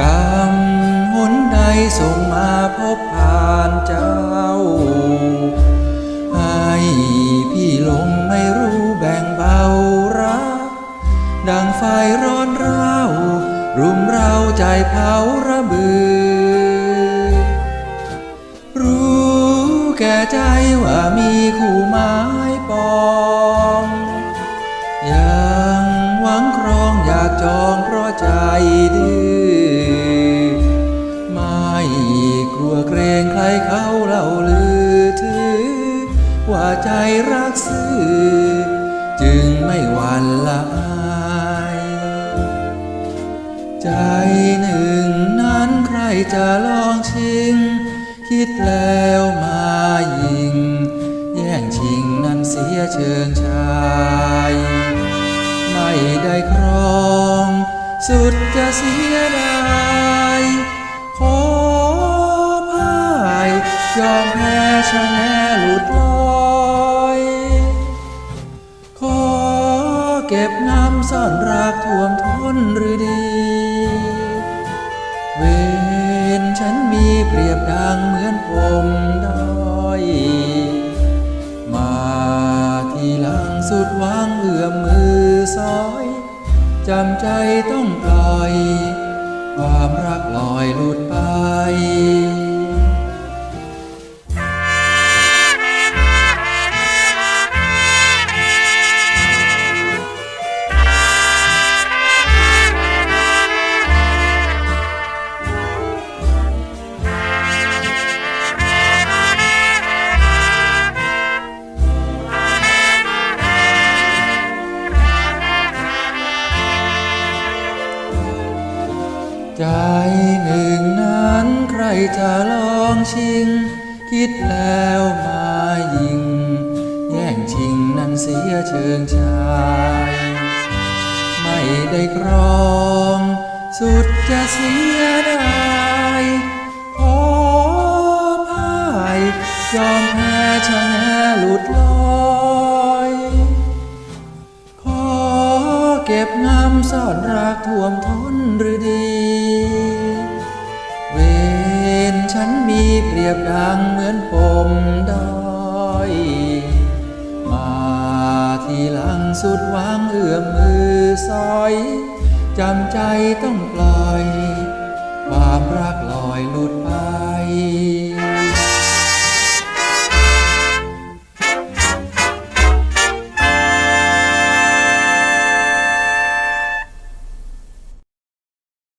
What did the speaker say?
กรรมหนใดส่งมาพบผ่านเจ้า ให้พี่ลงไม่รู้แบ่งเบารัก ดังไฟร้อนเรารุมเราใจเผาระเบือ รู้แก่ใจว่ามีคู่ไม้ปองยังหวังครองอยากจองเพราะใจดื้อ ว่าใจรักซื่อ จึงไม่หวั่นละอาย ใจหนึ่งนั้นใครจะลองชิง คิดแล้วมายิง แย่งชิงนั้นเสียเชิงชาย ไม่ได้ครอง สุดจะเสียดายขอพ่ายยอมแพ้ชะ ก็บน้ำซ่อนรักท่วมท้นหรือดี เวรฉันมีเปรียบดังเหมือนผมด้อย มาทีหลังสุดวางเอื้อมมือซอย จำใจต้องปล่อย ความรักลอยหลุดไป ใจหนึ่งนั้นใครจะลองชิง คิดแล้วมายิง แย่งชิงนั้นเสียเชิงชาย ไม่ได้ครอง สุดจะเสียดายขอพ่ายยอมแพ้ชะหลุดลอยขอเก็บงำซ่อนรักท่วมท้นหรือดี ฉันมีเปรียบดังเหมือนผมดอย มาทีหลังสุดหวางเอื้อมมือซอยจำใจต้องปล่อย ความรักลอยหลุดไป